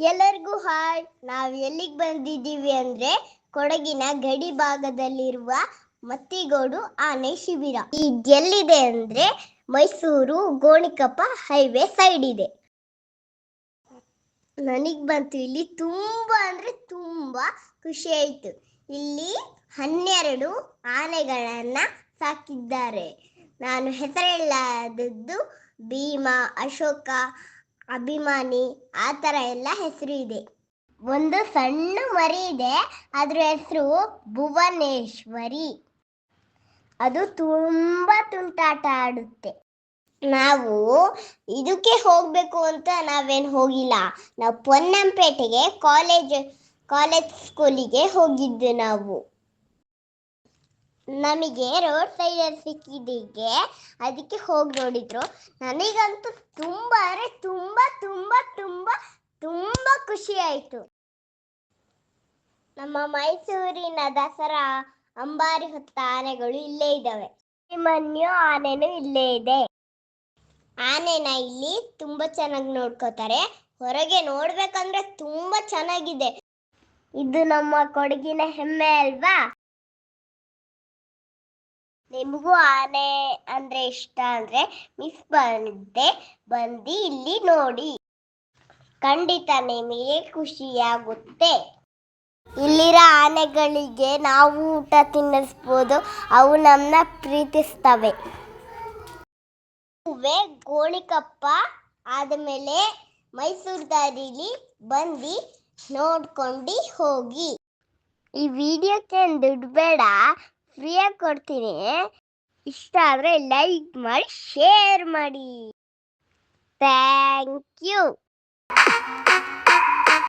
ಎಲ್ಲರಿಗೂ ಹಾಯ್. ನಾವು ಎಲ್ಲಿಗೆ ಬಂದಿದ್ದೀವಿ ಅಂದ್ರೆ ಕೊಡಗಿನ ಗಡಿ ಭಾಗದಲ್ಲಿರುವ ಮತ್ತಿಗೋಡು ಆನೆ ಶಿಬಿರ. ಇದೆಲ್ಲಿದೆ ಅಂದ್ರೆ ಮೈಸೂರು ಗೋಣಿಕಪ್ಪ ಹೈವೇ ಸೈಡ್ ಇದೆ. ನನಗ್ ಬಂತು ಇಲ್ಲಿ ತುಂಬಾ ಅಂದ್ರೆ ತುಂಬಾ ಖುಷಿ ಆಯ್ತು. ಇಲ್ಲಿ ಹನ್ನೆರಡು ಆನೆಗಳನ್ನ ಸಾಕಿದ್ದಾರೆ. ನಾನು ಹೆಸರಿಲ್ಲದದ್ದು ಭೀಮ, ಅಶೋಕ ಅಭಿಮಾನಿ, ಆ ಥರ ಎಲ್ಲ ಹೆಸರು ಇದೆ. ಒಂದು ಸಣ್ಣ ಮರಿ ಇದೆ, ಅದ್ರ ಹೆಸರು ಭುವನೇಶ್ವರಿ. ಅದು ತುಂಬಾ ತುಂಟಾಟ ಆಡುತ್ತೆ. ನಾವು ಇದಕ್ಕೆ ಹೋಗಬೇಕು ಅಂತ ನಾವೇನು ಹೋಗಿಲ್ಲ. ನಾವು ಪೊನ್ನಂಪೇಟೆಗೆ ಕಾಲೇಜ್ ಕಾಲೇಜ್ ಸ್ಕೂಲಿಗೆ ಹೋಗಿದ್ದು ನಾವು. ನಮಗೆ ರೋಡ್ ಸೈಡಲ್ಲಿ ಸಿಕ್ಕಿದ್ದಕ್ಕೆ ಅದಕ್ಕೆ ಹೋಗಿ ನೋಡಿದ್ರು. ನನಗಂತೂ ತುಂಬ, ಅಂದರೆ ತುಂಬ ತುಂಬ ತುಂಬ ತುಂಬ ಖುಷಿ ಆಯಿತು. ನಮ್ಮ ಮೈಸೂರಿನ ದಸರಾ ಅಂಬಾರಿ ಹೊತ್ತ ಆನೆಗಳು ಇಲ್ಲೇ ಇದ್ದಾವೆ. ಮನ್ಯು ಆನೆನೂ ಇಲ್ಲೇ ಇದೆ. ಆನೆನ ಇಲ್ಲಿ ತುಂಬ ಚೆನ್ನಾಗಿ ನೋಡ್ಕೋತಾರೆ. ಹೊರಗೆ ನೋಡ್ಬೇಕಂದ್ರೆ ತುಂಬ ಚೆನ್ನಾಗಿದೆ. ಇದು ನಮ್ಮ ಕೊಡಗಿನ ಹೆಮ್ಮೆ ಅಲ್ವಾ? ನಿಮಗೂ ಆನೆ ಅಂದ್ರೆ ಇಷ್ಟ ಅಂದ್ರೆ ಮಿಸ್ ಬಂದೆ. ಬಂದು ಇಲ್ಲಿ ನೋಡಿ. ಖಂಡಿತ ನಿಮಗೆ ಖುಷಿಯಾಗುತ್ತೆ. ಇಲ್ಲಿರೋ ಆನೆಗಳಿಗೆ ನಾವು ಊಟ ತಿನ್ನಿಸ್ಬೋದು. ಅವು ನಮ್ಮನ್ನ ಪ್ರೀತಿಸ್ತವೆ. ಹೂವೆ ಗೋಣಿಕಪ್ಪ ಆದಮೇಲೆ ಮೈಸೂರು ದಾರಿಲಿ ಬಂದು ನೋಡ್ಕೊಂಡು ಹೋಗಿ. ಈ ವಿಡಿಯೋಕ್ಕೆ ದುಡ್ಡು ಬೇಡ ಫ್ರೀಯಾಗಿ ಕೊಡ್ತೀನಿ. ಇಷ್ಟ ಆದರೆ ಲೈಕ್ ಮಾಡಿ ಶೇರ್ ಮಾಡಿ. Thank you